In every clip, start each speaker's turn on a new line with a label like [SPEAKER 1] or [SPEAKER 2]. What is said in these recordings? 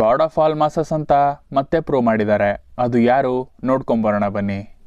[SPEAKER 1] God of all masses ಅಂತ ಮತ್ತೆ prove ಮಾಡಿದ್ದಾರೆ. ಅದು ಯಾರು? ನೋಡ್ಕೊಂಬರೋಣ ಬನ್ನಿ.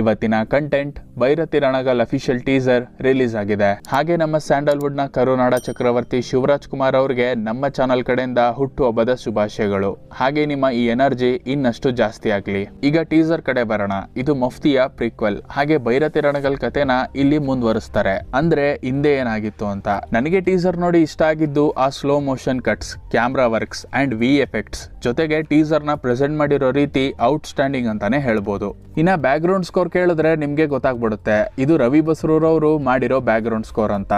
[SPEAKER 1] ಇವತ್ತಿನ content Bhairathi Ranagal official teaser release ಆಗಿದೆ. ಹಾಗೆ ನಮ್ಮ ಸ್ಯಾಂಡಲ್ವುಡ್ನ ಕರುನಾಡ ಚಕ್ರವರ್ತಿ ಶಿವರಾಜ್ ಕುಮಾರ್ ಅವರಿಗೆ ನಮ್ಮ ಚಾನಲ್ ಕಡೆಯಿಂದ ಹುಟ್ಟುಹಬ್ಬದ ಶುಭಾಶಯಗಳು. ಹಾಗೆ ನಿಮ್ಮ ಈ ಎನರ್ಜಿ ಇನ್ನಷ್ಟು ಜಾಸ್ತಿ ಆಗ್ಲಿ. ಈಗ ಟೀಸರ್ ಕಡೆ ಬರೋಣ. ಇದು ಮಫ್ತಿಯ ಪ್ರಿಕ್ವೆಲ್ ಹಾಗೆ ಭೈರತಿ ರಣಗಲ್ ಕಥೆನ ಇಲ್ಲಿ ಮುಂದುವರಿಸ್ತಾರೆ. ಅಂದ್ರೆ ಹಿಂದೆ ಏನಾಗಿತ್ತು ಅಂತ. ನನಗೆ ಟೀಸರ್ ನೋಡಿ ಇಷ್ಟ ಆಗಿದ್ದು ಆ slow motion cuts camera works and V effects ಜೊತೆಗೆ ಟೀಸರ್ನ ಪ್ರೆಸೆಂಟ್ ಮಾಡಿರೋ ರೀತಿ ಔಟ್ ಸ್ಟ್ಯಾಂಡಿಂಗ್ ಅಂತಾನೆ ಹೇಳ್ಬೋದು. ಇನ್ನ ಬ್ಯಾಕ್ ಗ್ರೌಂಡ್ ಕೇಳಿದ್ರೆ ನಿಮಗೆ ಗೊತ್ತಾಗ್ಬಿಡುತ್ತೆ. ಇದು ರವಿ ಬಸ್ರೂರವರು ಮಾಡಿರೋ ಬ್ಯಾಕ್ಗ್ರೌಂಡ್ ಸ್ಕೋರ್ ಅಂತ.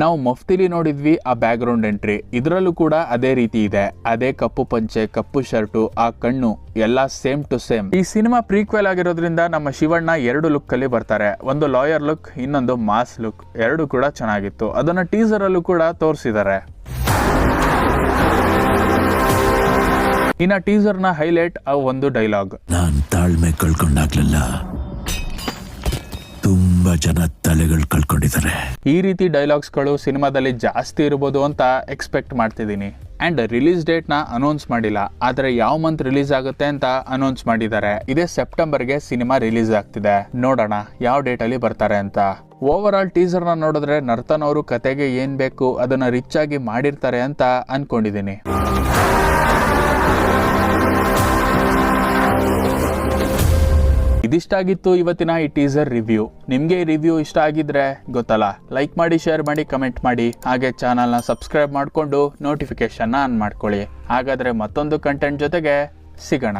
[SPEAKER 1] ನಾವು ಮಫ್ತಿಲಿ ನೋಡಿದ್ವಿ ಆ ಬ್ಯಾಕ್ ಗ್ರೌಂಡ್ ಎಂಟ್ರಿ ಇದರಲ್ಲೂ ಕೂಡ ಅದೇ ರೀತಿ ಇದೆ. ಅದೇ ಕಪ್ಪು ಪಂಚೆ, ಕಪ್ಪು ಶರ್ಟು, ಆ ಕಣ್ಣು ಎಲ್ಲ ಸೇಮ್ ಟು ಸೇಮ್ ಈ ಸಿನಿಮಾ ಪ್ರೀಕ್ವೆಲ್ ಆಗಿರೋದ್ರಿಂದ ನಮ್ಮ ಶಿವಣ್ಣ ಎರಡು ಲುಕ್ ಅಲ್ಲಿ ಬರ್ತಾರೆ. ಒಂದು ಲಾಯರ್ ಲುಕ್ ಇನ್ನೊಂದು ಮಾಸ್ ಲುಕ್ ಎರಡು ಕೂಡ ಚೆನ್ನಾಗಿತ್ತು. ಅದನ್ನ ಟೀಸರ್ ಅಲ್ಲೂ ಕೂಡ ತೋರಿಸಿದ್ದಾರೆ. ಇನ್ನ ಟೀಸರ್ನ ಹೈಲೈಟ್ ಆ ಒಂದು ಡೈಲಾಗ್.
[SPEAKER 2] ನಾನ್ ತಾಳ್ಮೆ ಕಳ್ಕೊಂಡಾಗ್ಲಿಲ್ಲ? ತುಂಬಾ ಜನ ತಲೆಗಳು ಕಳ್ಕೊಂಡಿದ್ದಾರೆ
[SPEAKER 1] ಈ ರೀತಿ ಡೈಲಾಗ್ಸ್ಗಳು ಸಿನಿಮಾದಲ್ಲಿ ಜಾಸ್ತಿ ಇರ್ಬೋದು ಅಂತ ಎಕ್ಸ್ಪೆಕ್ಟ್ ಮಾಡ್ತಿದ್ದೀನಿ. ಅಂಡ್ ರಿಲೀಸ್ ಡೇಟ್ನ ಅನೌನ್ಸ್ ಮಾಡಿಲ್ಲ. ಆದ್ರೆ ಯಾವ ಮಂತ್ ರಿಲೀಸ್ ಆಗುತ್ತೆ ಅಂತ ಅನೌನ್ಸ್ ಮಾಡಿದ್ದಾರೆ. ಇದೇ ಸೆಪ್ಟೆಂಬರ್ಗೆ ಸಿನಿಮಾ ರಿಲೀಸ್ ಆಗ್ತಿದೆ. ನೋಡೋಣ ಯಾವ ಡೇಟ್ ಅಲ್ಲಿ ಬರ್ತಾರೆ ಅಂತ. ಓವರ್ ಆಲ್ ಟೀಸರ್ನ ನೋಡಿದ್ರೆ ನರ್ತನ್ ಅವರು ಕತೆಗೆ ಏನ್ ಬೇಕು ಅದನ್ನ ರಿಚ್ ಆಗಿ ಮಾಡಿರ್ತಾರೆ ಅಂತ ಅನ್ಕೊಂಡಿದ್ದೀನಿ. ಇದಿಷ್ಟಾಗಿತ್ತು ಇವತ್ತಿನ ಈ ಟೀಸರ್ ರಿವ್ಯೂ ನಿಮಗೆ ರಿವ್ಯೂ ಇಷ್ಟ ಆಗಿದ್ರೆ ಗೊತ್ತಲ್ಲ? ಲೈಕ್ ಮಾಡಿ ಶೇರ್ ಮಾಡಿ ಕಮೆಂಟ್ ಮಾಡಿ. ಹಾಗೆ ಚಾನಲ್ನ ಸಬ್ಸ್ಕ್ರೈಬ್ ಮಾಡಿಕೊಂಡು ನೋಟಿಫಿಕೇಶನ್ ಆನ್ ಮಾಡ್ಕೊಳ್ಳಿ. ಹಾಗಾದರೆ ಮತ್ತೊಂದು ಕಂಟೆಂಟ್ ಜೊತೆಗೆ ಸಿಗೋಣ.